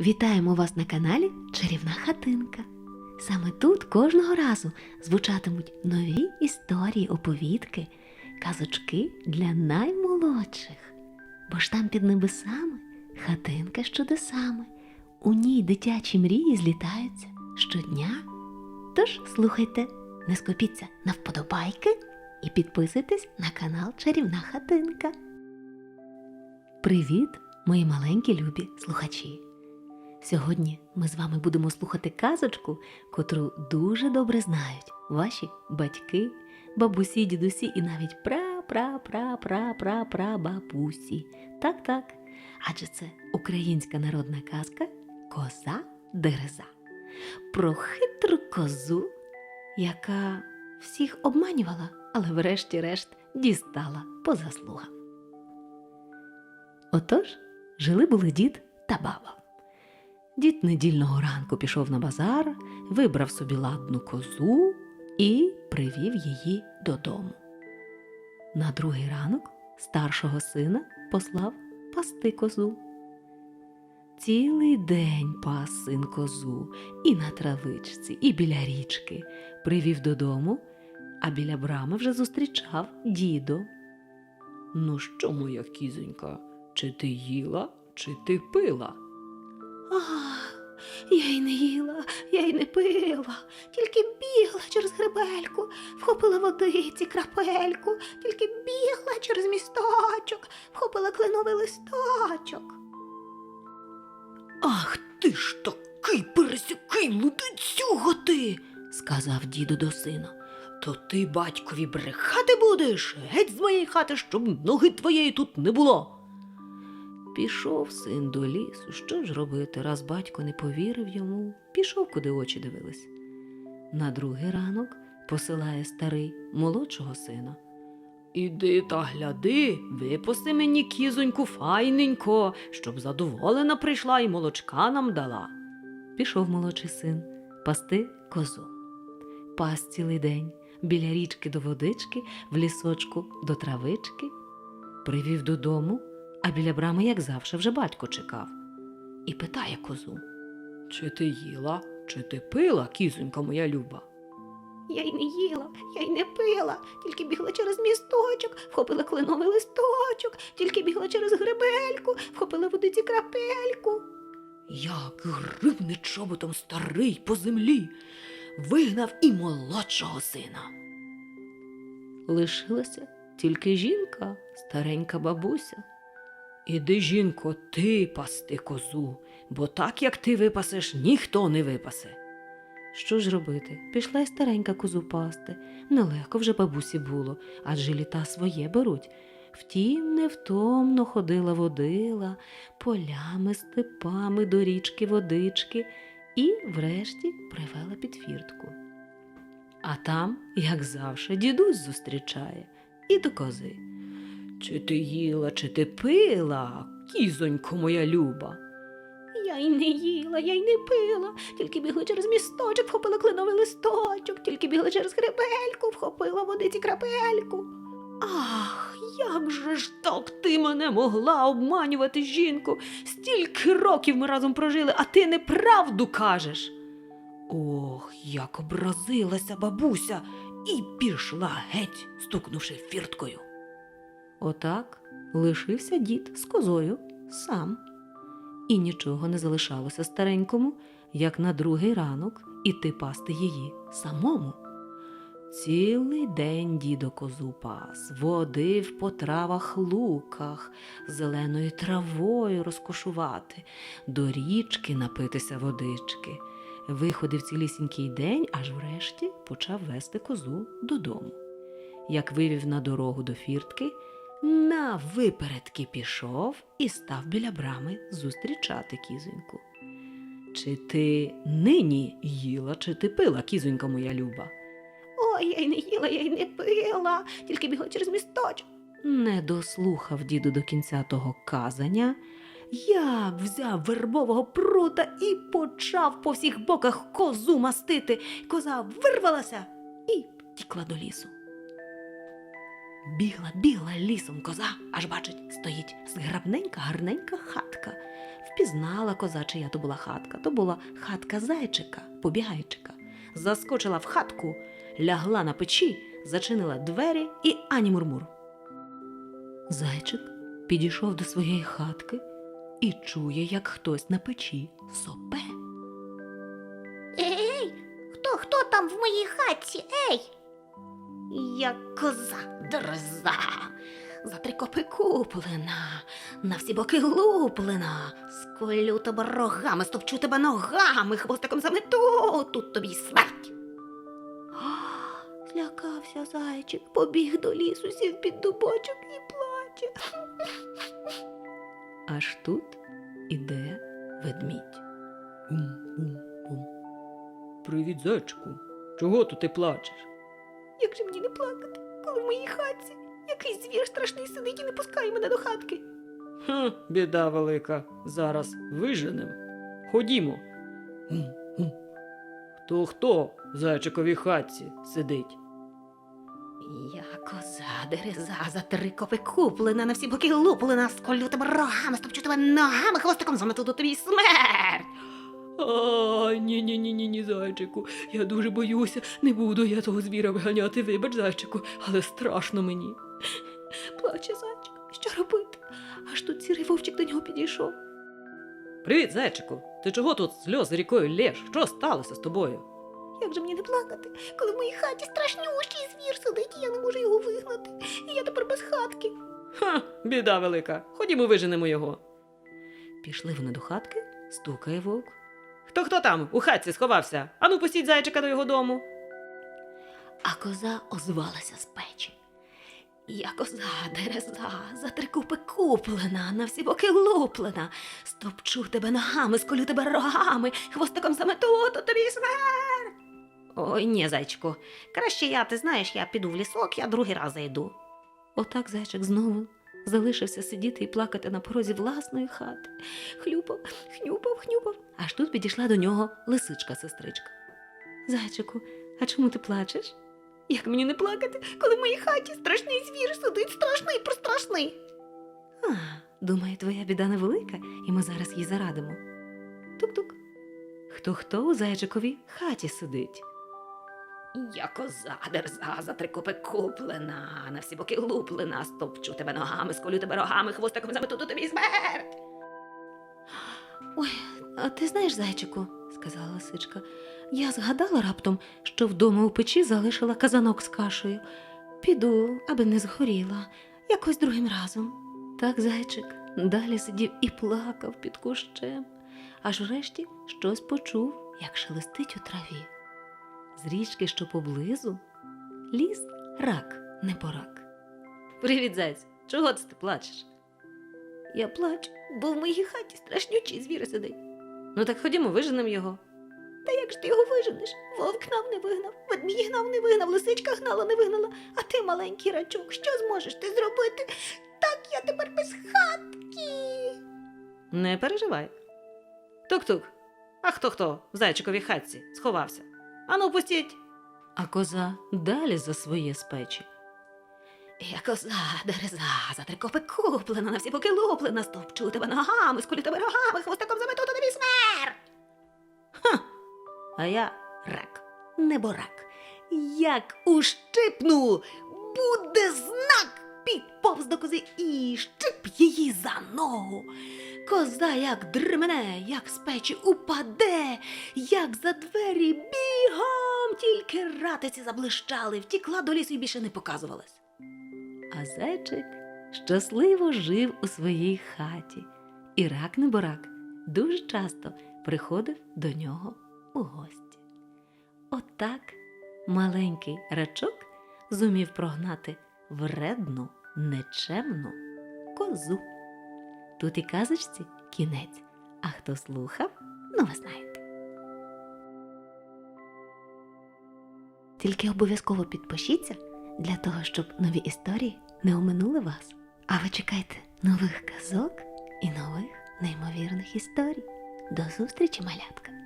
Вітаємо вас на каналі Чарівна хатинка. Саме тут кожного разу звучатимуть нові історії, оповідки, казочки для наймолодших. Бо ж там під небесами хатинка з чудесами. У ній дитячі мрії злітаються щодня. Тож слухайте, не скупіться на вподобайки і підписуйтесь на канал Чарівна хатинка. Привіт, мої маленькі любі слухачі! Сьогодні ми з вами будемо слухати казочку, котру дуже добре знають ваші батьки, бабусі, дідусі і навіть пра-пра-пра-пра-пра-пра-бабусі. Так, так. Адже це українська народна казка Коза Дереза. Про хитру козу, яка всіх обманювала, але врешті-решт дістала по заслугам. Отож, жили були дід та баба. Дід недільного ранку пішов на базар, вибрав собі ладну козу і привів її додому. На другий ранок старшого сина послав пасти козу. Цілий день пас син козу і на травичці, і біля річки привів додому, а біля брами вже зустрічав дідо. Ну що, моя кізонька, чи ти їла, чи ти пила? Ах, я й не їла, я й не пила, тільки бігла через гребельку, вхопила водиці крапельку, тільки бігла через місточок, вхопила кленовий листочок. Ах ти ж такий пересякий лудицюга ти, сказав дідо до сина. То ти батькові брехати будеш геть з моєї хати, щоб ноги твоєї тут не було. Пішов син до лісу. Що ж робити, раз батько не повірив йому, пішов, куди очі дивились. На другий ранок посилає старий молодшого сина. Іди та гляди, випусти мені кізоньку файненько, щоб задоволена прийшла і молочка нам дала. Пішов молодший син пасти козу. Пас цілий день біля річки до водички, в лісочку до травички. Привів додому, а біля брами, як завше, вже батько чекав. І питає козу: Чи ти їла, чи ти пила, кізонька моя люба? Я й не їла, я й не пила, тільки бігла через місточок, вхопила кленовий листочок, тільки бігла через гребельку, вхопила водиці крапельку. Як гривне чоботом старий по землі, вигнав і молодшого сина. Лишилася тільки жінка, старенька бабуся. Іди, жінко, ти пасти козу, бо так як ти випасеш, ніхто не випасе. Що ж робити? Пішла й старенька козу пасти. Нелегко вже бабусі було, адже літа своє беруть. Втім, невтомно ходила водила, полями, степами до річки водички і, врешті, привела під фіртку. А там, як завше, дідусь зустрічає і до кози. Чи ти їла, чи ти пила, кізонько моя люба? Я й не їла, я й не пила, тільки бігла через місточок, вхопила кленовий листочок, тільки бігла через гребельку, вхопила водиці крапельку. Ах, як же ж так ти мене могла обманювати, жінку? Стільки років ми разом прожили, а ти неправду кажеш. Ох, як образилася бабуся і пішла геть, стукнувши фірткою. Отак лишився дід з козою сам. І нічого не залишалося старенькому, як на другий ранок іти пасти її самому. Цілий день дідо козу пас, водив по травах луках, зеленою травою розкошувати, до річки напитися водички. Виходив цілісінький день, аж врешті почав вести козу додому. Як вивів на дорогу до фіртки, на випередки пішов і став біля брами зустрічати кізоньку. Чи ти нині їла, чи ти пила, кізонька моя люба? Ой, я й не їла, я й не пила, тільки бігла через місточок. Не дослухав діду до кінця того казання, як взяв вербового прута і почав по всіх боках козу мастити. Коза вирвалася і втікла до лісу. Бігла, бігла лісом коза, аж бачить, стоїть зграбненька, гарненька хатка. Впізнала коза, чия то була хатка. То була хатка зайчика, побігайчика. Заскочила в хатку, лягла на печі, зачинила двері і ані мурмур. Зайчик підійшов до своєї хатки і чує, як хтось на печі сопе. Ей, хто хто там в моїй хатці? Ей? Я коза дереза, за три копи куплена, на всі боки луплена, сколю тебе рогами, стопчу тебе ногами, хвостиком замету, тут тобі й смерть. Злякався зайчик, побіг до лісу, сів під дубочок і плаче. Аж тут іде ведмідь. Ум-ум-ум. Привіт, зайчику. Чого тут ти плачеш? Як же мені не плакати, коли в моїй хатці якийсь звір страшний сидить і не пускає мене до хатки? Хм, біда велика. Зараз виженем. Ходімо. Хто хто в зайчиковій хатці сидить? Я коза дереза за три копи куплена, на всі боки луплена, сколю тебе рогами, стопчу тебе ногами, хвостиком замету до тобі смерть. А, ні, ні, ні, ні, ні, зайчику. Я дуже боюся. Не буду я того звіра виганяти, вибач, зайчику, але страшно мені. Плаче зайчик, що робити? Аж тут сірий вовчик до нього підійшов. Привіт, зайчику. Ти чого тут сльози рікою лєш? Що сталося з тобою? Як же мені не плакати, коли в моїй хаті страшнющий звір сидить, і я не можу його вигнати. І я тепер без хатки. Ха, біда велика. Ходімо виженемо його. Пішли вони до хатки, стукає вовк. Хто хто там у хатці сховався? Ану, пустіть зайчика до його дому. А коза озвалася з печі. Я коза дереза, за три купи куплена, на всі боки луплена. Стопчу тебе ногами, сколю тебе рогами, хвостиком замету, то тобі й. Ой, ні, зайчику. Краще я, ти знаєш, я піду в лісок, я другий раз зайду. Отак зайчик знову залишився сидіти і плакати на порозі власної хати. Хлюпав, хнюпав, хнюпав. Аж тут підійшла до нього лисичка-сестричка. Зайчику, а чому ти плачеш? Як мені не плакати, коли в моїй хаті страшний звір сидить, страшний, прострашний. А, думаю, твоя біда невелика, і ми зараз їй зарадимо. Тук-тук. Хто хто у зайчиковій хаті сидить? Я коза дерза, за три копи куплена, на всі боки луплена, стопчу тебе ногами, сколю тебе рогами, хвостиком замету тобі й смерть. Ой, а ти знаєш, зайчику, сказала лисичка, я згадала раптом, що вдома у печі залишила казанок з кашею. Піду, аби не згоріла, якось другим разом. Так зайчик далі сидів і плакав під кущем, аж врешті щось почув, як шелестить у траві. З річки, що поблизу, ліс рак, не порак. Привіт, зайць, чого це ти плачеш? Я плачу, бо в моїй хаті страшнючий звір сидить. Ну так ходімо, виженемо його. Та як ж ти його виженеш? Вовк гнав не вигнав, ведмідь гнав не вигнав, лисичка гнала не вигнала, а ти, маленький рачок, що зможеш ти зробити? Так я тепер без хатки. Не переживай. Тук-тук. А хто хто в зайчиковій хатці сховався? Ану, пустіть. А коза далі за своє з печі. Я коза, дереза, за три копи куплена, на всі боки луплена, стопчу тебе ногами, скулю тебе рогами, хвостиком замету до тобі смерть. А я рак. Неборак, як ущипну, буде знак. Підповз до кози і щип її за ногу. Коза як дремене, як з печі упаде, як за двері бігом, тільки ратиці заблищали, втікла до лісу і більше не показувалась. А зайчик щасливо жив у своїй хаті. І рак неборак дуже часто приходив до нього у гості. Отак маленький рачок зумів прогнати вредну, нечемну козу. Тут і казочці кінець. А хто слухав, ну ви знаєте. Тільки обов'язково підпишіться для того, щоб нові історії не оминули вас. А ви чекайте нових казок і нових неймовірних історій. До зустрічі, малятка!